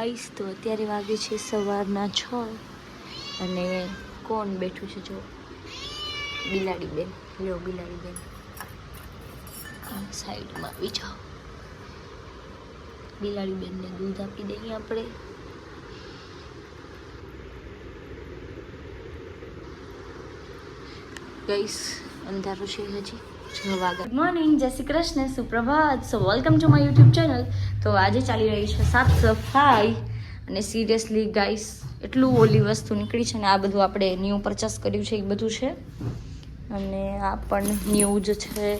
Guys તો અત્યારે વાગે છે સવારના છ અને કોણ બેઠું છે જો? બિલાડી બેન લો બિલાડી બેન સાઈડમાં આવી જાઓ. બિલાડી બેનને દૂધ આપી દઈએ આપણે. ગઈસ, અંધારું છે હજી. ગુડ મોર્નિંગ જય Shri Krishna. સુપ્રભાત. So welcome to my YouTube channel તો આજે ચાલી રહી છે સાફ સફાઈ. અને સિરિયસલી ગાઈસ એટલું ઓલી વસ્તુ નીકળી છે ને આ બધું આપણે ન્યૂ પરચેસ કર્યું છે, એ બધું છે. અને આ પણ ન્યૂ જ છે.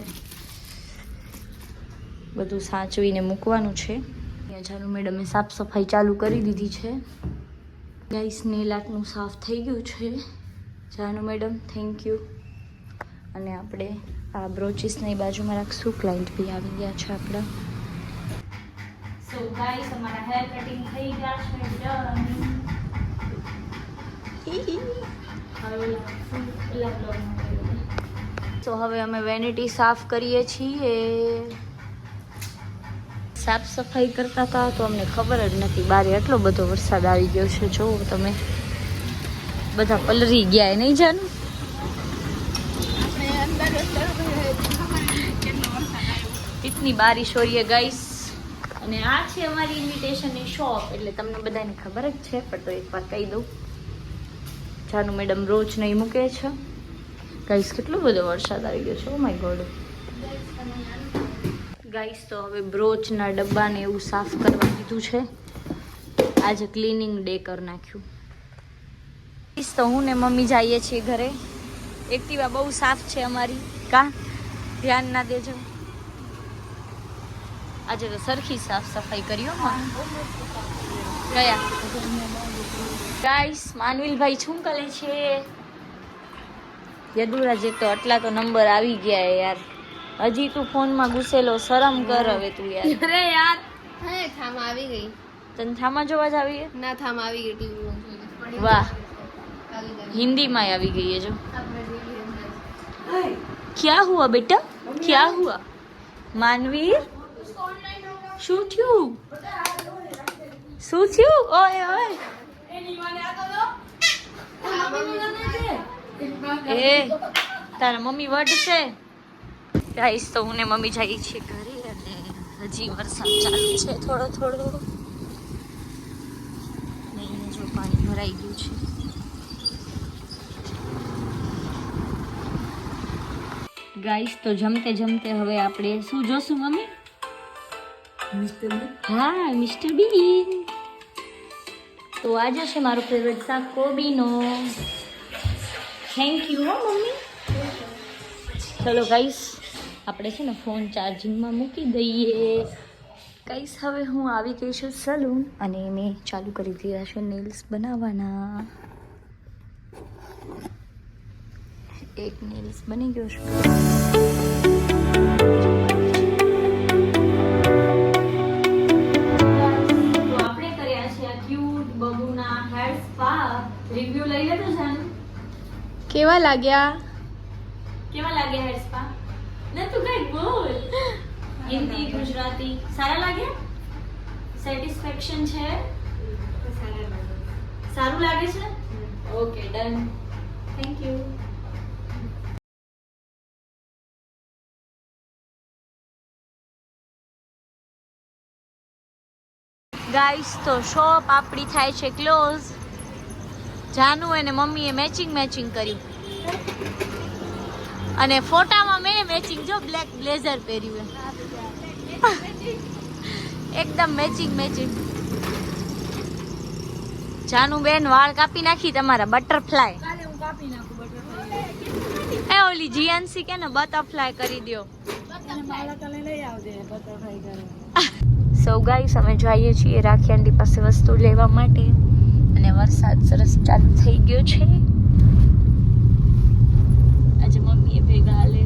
બધું સાચવીને મૂકવાનું છે. ચાલુ મેડમે સાફ સફાઈ ચાલુ કરી દીધી છે. ગાઈસ નેલ આર્ટનું સાફ થઈ ગયું છે. જાનુ મેડમ થેન્ક યુ અને આપણે આ બ્રોચીસની બાજુમાં રાખશું. ક્લાયન્ટ બી આવી ગયા છે આપણા. સો ગાઈસ અમારા હેર કટિંગ થઈ ગયા છે ડન તો હવે અમે વેનિટી સાફ કરીએ છીએ. સાફ સફાઈ કરતા હતા તો અમને ખબર જ નથી બારે એટલો બધો વરસાદ આવી ગયો છે. જો તમે બધા પલરી ગયા નહીં જાનું? ઇતની બારી શોરીએ ગાઈસ અને આ છે અમારી ઇન્વિટેશનની શોપ એટલે તમને બધાને ખબર જ છે, પણ તો એકવાર કહી દઉં. જાનુ મેડમ રોજ નહીં મૂકે છે. ગાઈસ કેટલો બધો વરસાદ આવી ગયો છે. ઓ માય ગોડ ગાઈસ તો હવે બ્રોચના ડબ્બાને એવું સાફ કરવા દીધું છે. આજે ક્લિનિંગ ડે કરી નાખ્યું. તો હું ને મમ્મી જઈએ છીએ ઘરે. એક્ટિવા બહુ સાફ છે અમારી. કા? ધ્યાન ના દેજો. આજે તો સરખી સાફ સફાઈ કરી કયા ગાઈસ માનવીલભાઈ શું કરે છે યદુરાજે તો આટલા તો નંબર આવી ગયા યાર. હજી તું ફોનમાં ઘૂસેલો શરમ કર હવે તું યાર. અરે યાર. હે થામ આવી ગઈ. તને થામાં જોવા જ આવી ના થામ આવી ગઈ ટીવી વાહ. હિન્દીમાં આવી ગઈ. એ જો. ક્યાં હુઆ બેટા? ક્યાં હુઆ? માનવીર શું થયું? શું થયું? ઓય ઓય. એ, તારા મમ્મી વઢશે ગાઈસ, તો હું ને મમ્મી જઈએ છીએ ઘરે અને હજી વરસાદ ચાલુ છે થોડો થોડો. નહીં જો પાણી ભરાઈ ગયું છે. ગાઈસ, તો જમતે જમતે હવે આપણે શું જોશું મમ્મી? હા, મિસ્ટર બી. તો આજે છે મારો ફેવરેટ શાક કોબીનો. થેન્ક યુ હો, મમ્મી. ચલો ગાઈસ આપણે છે ને ફોન ચાર્જિંગમાં મૂકી દઈએ. ગાઈસ હવે હું આવી ગઈ છું સલૂન અને મેં ચાલુ કરી દીધા છે નેલ્સ બનાવવાના. એક નેલ્સ બની ગયો છે. કેવા લાગ્યા? કેવા લાગ્યા હેર સ્પા ને તું કઈ બોલ. હિન્દી ગુજરાતી સારા લાગ્યા? સેટિસ્ફેક્શન છે? સારું લાગે છે? Okay done. Thank you guys તો શોપ આપણી થાય છે ક્લોઝ. જાનુ અને મમ્મીએ મેચિંગ મેચિંગ કર્યું અને ફોટામાં મેં મેચિંગ જો બ્લેક બ્લેઝર પહેર્યું. એકદમ મેચિંગ મેચિંગ જાનુ બેન વાળ કાપી નાખી તમારા બટરફ્લાય એ ઓલી જીએનસી કે ને બટરફ્લાય કરી દ્યો. સો ગાઈસ અમે જઈએ છીએ રાખી આંટી પાસે વસ્તુ લેવા માટે. અને વરસાદ સરસ ચાલુ થઈ ગયો છે. આજે મમ્મીએ ભેગા હાલે